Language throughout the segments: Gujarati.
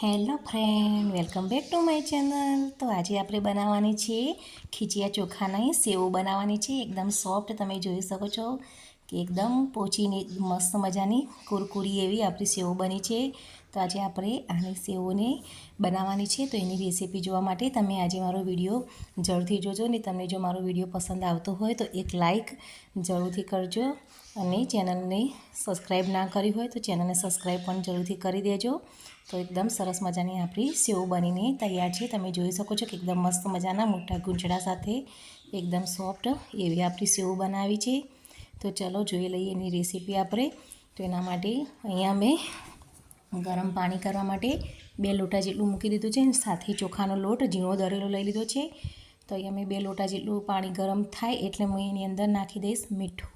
Hello friend, welcome back to my channel. તો આજે આપણે બનાવવાની છે ખીચિયા ચોખાની સેવ બનાવવાની છે. એકદમ સોફ્ટ તમે જોઈ શકો છો કે એકદમ પોચીની મસ્ત મજાની કુરકુરી એવી આપણી સેવો બની છે. તો આજે આપણે આની સેવોને બનાવવાની છે. તો એની રેસીપી જોવા માટે તમે આજે મારો વીડિયો જરૂરથી જોજો ને તમને જો મારો વીડિયો પસંદ આવતો હોય તો એક લાઇક જરૂરથી કરજો અને ચેનલને સબસ્ક્રાઈબ ના કરી હોય તો ચેનલને સબસ્ક્રાઈબ પણ જરૂરથી કરી દેજો. તો એકદમ સરસ મજાની આપણી સેવ બનીને તૈયાર છે. તમે જોઈ શકો છો કે એકદમ મસ્ત મજાના મોટા ગૂંચડા સાથે એકદમ સોફ્ટ એવી આપણી સેવ બનાવી છે. તો ચલો જોઈ લઈએ એની રેસીપી આપણે. તો એના માટે અહીંયા મેં ગરમ પાણી કરવા માટે બે લોટા જેટલું મૂકી દીધું છે સાથે ચોખાનો લોટ, ઝીણો દરેલો લઈ લીધો છે. તો અહીંયા મેં બે લોટા જેટલું પાણી ગરમ થાય એટલે હું એની અંદર નાખી દઈશ મીઠું.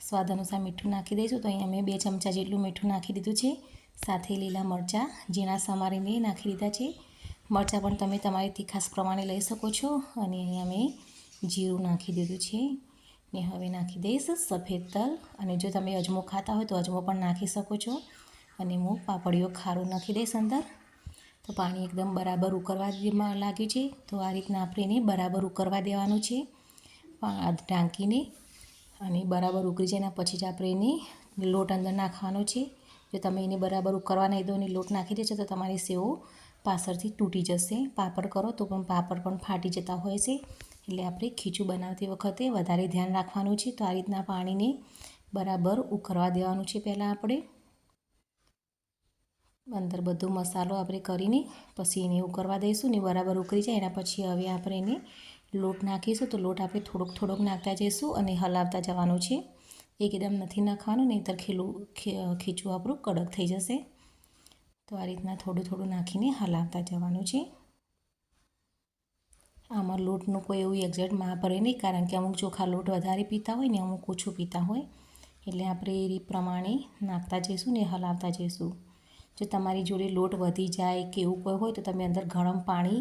સ્વાદ અનુસાર મીઠું નાખી દઈશું. તો અહીંયા મેં બે ચમચા જેટલું મીઠું નાખી દીધું છે. સાથે લીલા મરચાં, ઝીણા મેં નાખી દીધા છે. મરચાં પણ તમે તમારી તીખાસ પ્રમાણે લઈ શકો છો અને અહીંયા મેં જીરું નાખી દીધું છે. ને હવે નાખી દઈશ સફેદ તલ અને જો તમે અજમો ખાતા હોય તો અજમો પણ નાખી શકો છો. અને હું પાપડીઓ ખારું નાખી દઈશ અંદર. તો પાણી એકદમ બરાબર ઉકળવા લાગ્યું છે. તો આ રીતના આપણે બરાબર ઉકળવા દેવાનું છે. ઢાંકીને અને બરાબર ઉકળી જાય પછી જ આપણે લોટ અંદર નાખવાનો છે. જો તમે એને બરાબર ઉકળવા નહીં દો અને લોટ નાખી દેશો તો તમારી સેવ પાછળથી તૂટી જશે. પાપડ કરો તો પણ પાપડ પણ ફાટી જતા હોય છે. એટલે આપણે ખીચું બનાવતી વખતે વધારે ધ્યાન રાખવાનું છે. તો આ રીતના પાણીને બરાબર ઉકળવા દેવાનું છે પહેલાં આપણે. અંદર બધો મસાલો આપણે કરીને પછી એને ઉકળવા દઈશું ને બરાબર ઉકળી જાય. એના પછી હવે આપણે એને લોટ નાખીશું તો લોટ આપણે થોડોક થોડોક નાખતા જઈશું અને હલાવતા જવાનું છે. એકદમ નથી નાખવાનું, નહીંતર ખીલું ખીચું આપણું કડક થઈ જશે. તો આ રીતના થોડું થોડું નાખીને હલાવતા જવાનું છે. આમાં લોટનું કોઈ એવું એક્ઝેક્ટ માપ રહે નહીં, કારણ કે અમુક ચોખા લોટ વધારે પીતા હોય ને અમુક ઓછું પીતા હોય. એટલે આપણે એ પ્રમાણે નાખતા જઈશું ને હલાવતા જઈશું. જો તમારી જોડે લોટ વધી જાય કે એવું કોઈ હોય તો તમે અંદર ગરમ પાણી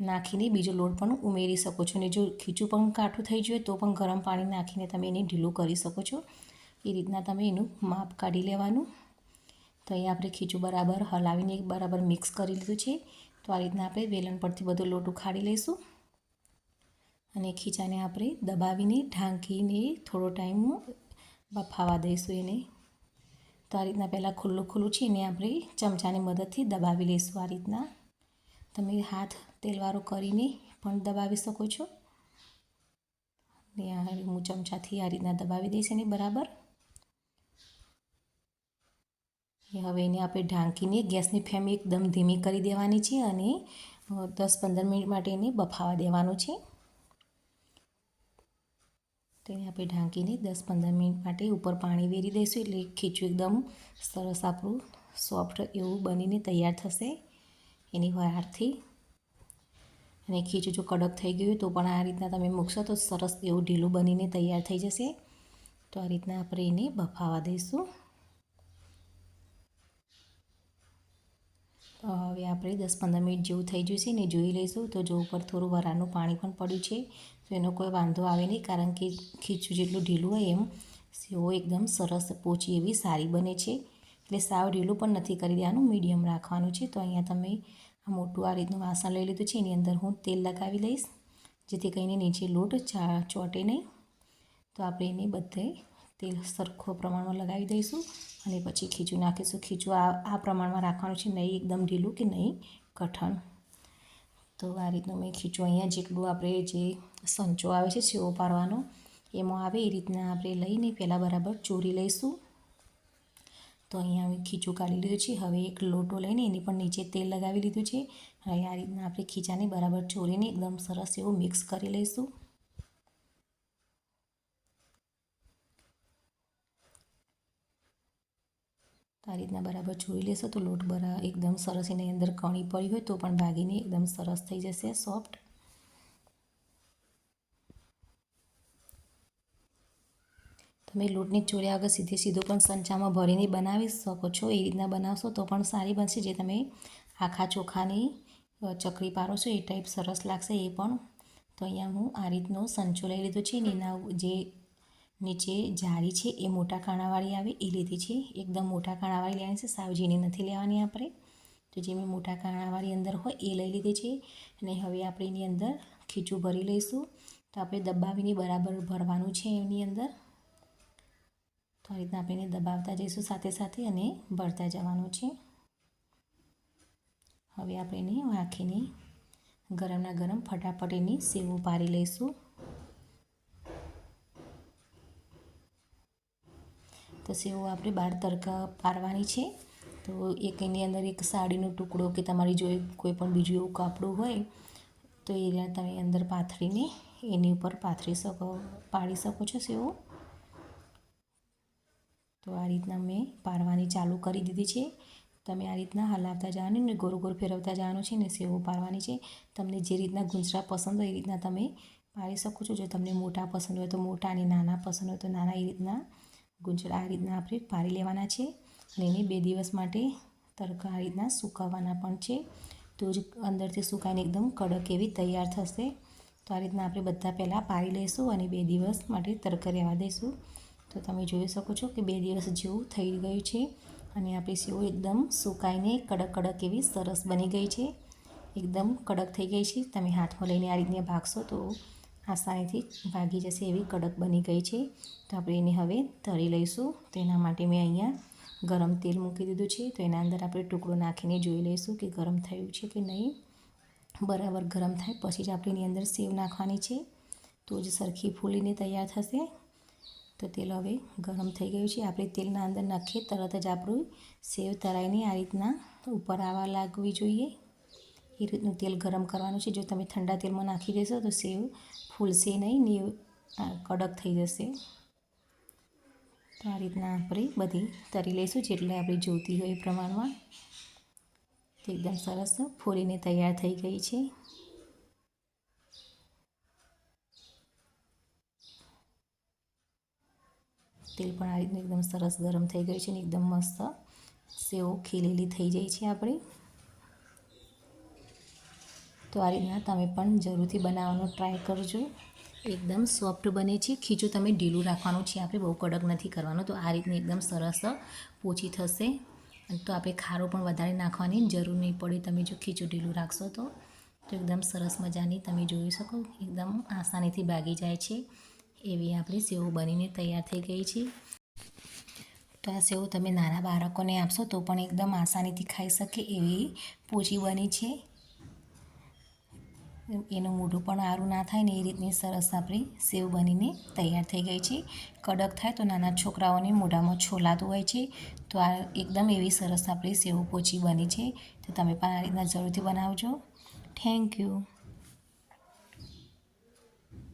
નાખીને બીજો લોટ પણ ઉમેરી શકો છો. અને જો ખીચું પણ કાઠું થઈ જાય તો પણ ગરમ પાણી નાખીને તમે એને ઢીલું કરી શકો છો. એ રીતના તમે એનું માપ કાઢી લેવાનું. તો અહીંયા આપણે ખીચું બરાબર હલાવીને બરાબર મિક્સ કરી લીધું છે. તો આ રીતના આપણે વેલણ પરથી બધો લોટ ઉખાડી લઈશું. અને ખીચાને આપણે દબાવીને, ઢાંકીને થોડો ટાઈમ બફાવા દઈશું એને. તો આ રીતના પહેલાં ખુલ્લું ખુલ્લું છે એને આપણે ચમચાની મદદથી દબાવી લઈશું આ રીતના. તમે હાથ તેલવાળો કરીને પણ દબાવી શકો છો. ને આ હું ચમચાથી આ રીતના દબાવી દઈશ એને બરાબર. હવે એને આપણે ઢાંકીને ગેસની ફ્લેમ એકદમ ધીમી કરી દેવાની છે અને દસ પંદર મિનિટ માટે એને બફાવા દેવાનું છે. તેને આપણે ઢાંકીને દસ પંદર મિનિટ માટે ઉપર પાણી વેરી દઈશું એટલે ખીચું એકદમ સરસ આપણું સોફ્ટ એવું બનીને તૈયાર થશે. એની વારથી અને ખીચું જો કડક થઈ ગયું તો પણ આ રીતના તમે મૂકશો તો સરસ એવું ઢીલું બનીને તૈયાર થઈ જશે. તો આ રીતના આપણે એને બફાવા દઈશું. હવે આપણે દસ પંદર મિનિટ જેવું થઈ ગયું છે ને જોઈ લઈશું. તો જો ઉપર થોડું વરાળનું પાણી પણ પડ્યું છે, તો એનો કોઈ વાંધો આવે નહીં, કારણ કે ખીચું જેટલું ઢીલું હોય એમ, સેવો એકદમ સરસ પોચી એવી સારી બને છે. એટલે સાવ ઢીલું પણ નથી કરી દેવાનું, મીડિયમ રાખવાનું છે. તો અહીંયા તમે આ મોટું આ રીતનું વાસણ લઈ લીધું છે, એની અંદર હું તેલ લગાવી લઈશ, જેથી કરીને નીચે લોટ ચા, ચોટે નહીં. તો આપણે એને બધે તેલ સરખો પ્રમાણમાં લગાવી દઈશું અને પછી ખીચું નાખીશું. ખીચું આ આ પ્રમાણમાં રાખવાનું છે નહીં, એકદમ ઢીલું કે નહીં, કઠણ. તો આ રીતનું મેં ખીચું અહીંયા જેટલું આપણે જે સંચો આવે છે, સેવો પાડવાનો, એમાં આવે એ રીતના આપણે લઈને પહેલાં બરાબર ચોરી લઈશું. તો અહીંયા અમે ખીચું કાઢી લીધું છે. હવે એક લોટો લઈને એની પણ નીચે તેલ લગાવી લીધું છે. હવે આ રીતના આપણે ખીચાને બરાબર ચોરીને એકદમ સરસ એવું મિક્સ કરી લઈશું. આ રીતના બરાબર જોઈ લેશો તો લોટ બરા એકદમ સરસ એની અંદર કણી પડી હોય તો પણ ભાગીને એકદમ સરસ થઈ જશે, સોફ્ટ. તમે લોટની ચોર્યા વગર સીધે સીધો પણ સંચામાં ભરીને બનાવી શકો છો, એ રીતના બનાવશો તો પણ સારી બનશે, જે તમે આખા ચોખાની ચકરી પારો છો એ ટાઈપ સરસ લાગશે, એ પણ. તો અહીંયા હું આ રીતનો સંચો લઈ લીધો છે એના જે નીચે જારી છે, એ મોટા કાણાવાળી આવે, એ લીધી છે. એકદમ મોટા કાણાવાળી લેવાની છે સાવ નથી લેવાની આપણે. તો જે મેં મોટા કાણાવાળી અંદર હોય, એ લઈ લીધી છે. અને હવે આપણે એની અંદર ખીચું ભરી લઈશું. તો આપણે દબાવીને બરાબર ભરવાનું છે એની અંદર. તો આ રીતના આપણે દબાવતા જઈશું સાથે સાથે અને ભરતા જવાનું છે. હવે આપણે એને વાંખીને ગરમના ગરમ ફટાફટ એની સેવું પાડી લઈશું. સેવો આપણે બાર તડકા પારવાની છે. તો એક એની અંદર એક સાડીનો ટુકડો કે તમારી જો કોઈ પણ બીજું એવું કાપડું હોય, તો એ તમે અંદર પાથરીને એની ઉપર પાથરી શકો, પાડી શકો છો સેવો. તો આ રીતના મેં પારવાની ચાલુ કરી દીધી છે. તમે આ રીતના હલાવતા જવાનું ને ગોળ ગોળ ફેરવતા જવાનું છે ને સેવો પારવાની છે. તમને જે રીતના ગુંજરા પસંદ હોય એ રીતના તમે પાડી શકો છો. જો તમને મોટા પસંદ હોય તો મોટા અને નાના પસંદ હોય તો નાના એ રીતના ગુંજરા આ રીતના આપણે પારી લેવાના છે અને એને બે દિવસ માટે તડકા આ રીતના સુકાવવાના પણ છે. તો જ અંદરથી સુકાઈને એકદમ કડક એવી તૈયાર થશે. તો આ રીતના આપણે બધા પહેલાં પારી લઈશું અને બે દિવસ માટે તડકા રહેવા દઈશું. તો તમે જોઈ શકો છો કે બે દિવસ જેવું થઈ ગયું છે અને આપણી સેવ એકદમ સુકાઈને કડક કડક એવી સરસ બની ગઈ છે. એકદમ કડક થઈ ગઈ છે. તમે હાથમાં લઈને આ રીતને ભાગશો તો આસાનીથી ભાગી જશે એવી કડક બની ગઈ છે. તો આપણે એને હવે તળી લઈશું. તો એના માટે મેં અહીંયા ગરમ તેલ મૂકી દીધું છે. તો એના અંદર આપણે ટુકડો નાખીને જોઈ લઈશું કે ગરમ થયું છે કે નહીં. બરાબર ગરમ થાય પછી જ આપણે એની અંદર સેવ નાખવાની છે. તો જ સરખી ફૂલીને તૈયાર થશે. તો તેલ હવે ગરમ થઈ ગયું છે. આપણે તેલના અંદર નાખીએ, તરત જ આપણું સેવ તરાઈને આ રીતના ઉપર આવવા લાગવી જોઈએ. એ રીતનું તેલ ગરમ કરવાનું છે. જો તમે ઠંડા તેલમાં નાખી દેશો તો સેવ ફૂલશે નહીં ને કડક થઈ જશે. તો આ રીતના આપણે બધી તરી લઈશું જેટલે આપણે જોઈતી હોય એ પ્રમાણમાં. એકદમ સરસ ફોલીને તૈયાર થઈ ગઈ છે. તેલ પણ આ રીતનું એકદમ સરસ ગરમ થઈ ગયું છે ને એકદમ મસ્ત સેવ ખીલેલી થઈ જાય છે આપણી. તો આ રીતના તમે પણ જરૂરથી બનાવવાનો ટ્રાય કરજો. એકદમ સોફ્ટ બને છે. ખીચું તમે ઢીલું રાખવાનું છે. આપણે બહુ કડક નથી કરવાનું. તો આ રીતની એકદમ સરસ પોચી થશે. તો આપણે ખારો પણ વધારે નાખવાની જરૂર નહીં પડે. તમે જો ખીચું ઢીલું રાખશો તો એકદમ સરસ મજાની તમે જોઈ શકો. એકદમ આસાનીથી ભાગી જાય છે. એવી આપણી સેવ બનીને તૈયાર થઈ ગઈ છે. તો આ સેવ તમે નાના બાળકોને આપશો તો પણ એકદમ આસાનીથી ખાઈ શકે એવી પોચી બની છે. એનું મોઢું પણ આરું ના થાય ને એ રીતની સરસ આપણી સેવ બનીને તૈયાર થઈ ગઈ છે. કડક થાય તો નાના છોકરાઓને મોઢામાં છોલાતું હોય છે. તો આ એકદમ એવી સરસ આપણી સેવ પોચી બની છે. તો તમે પણ આ રીતના જરૂરથી બનાવજો. Thank you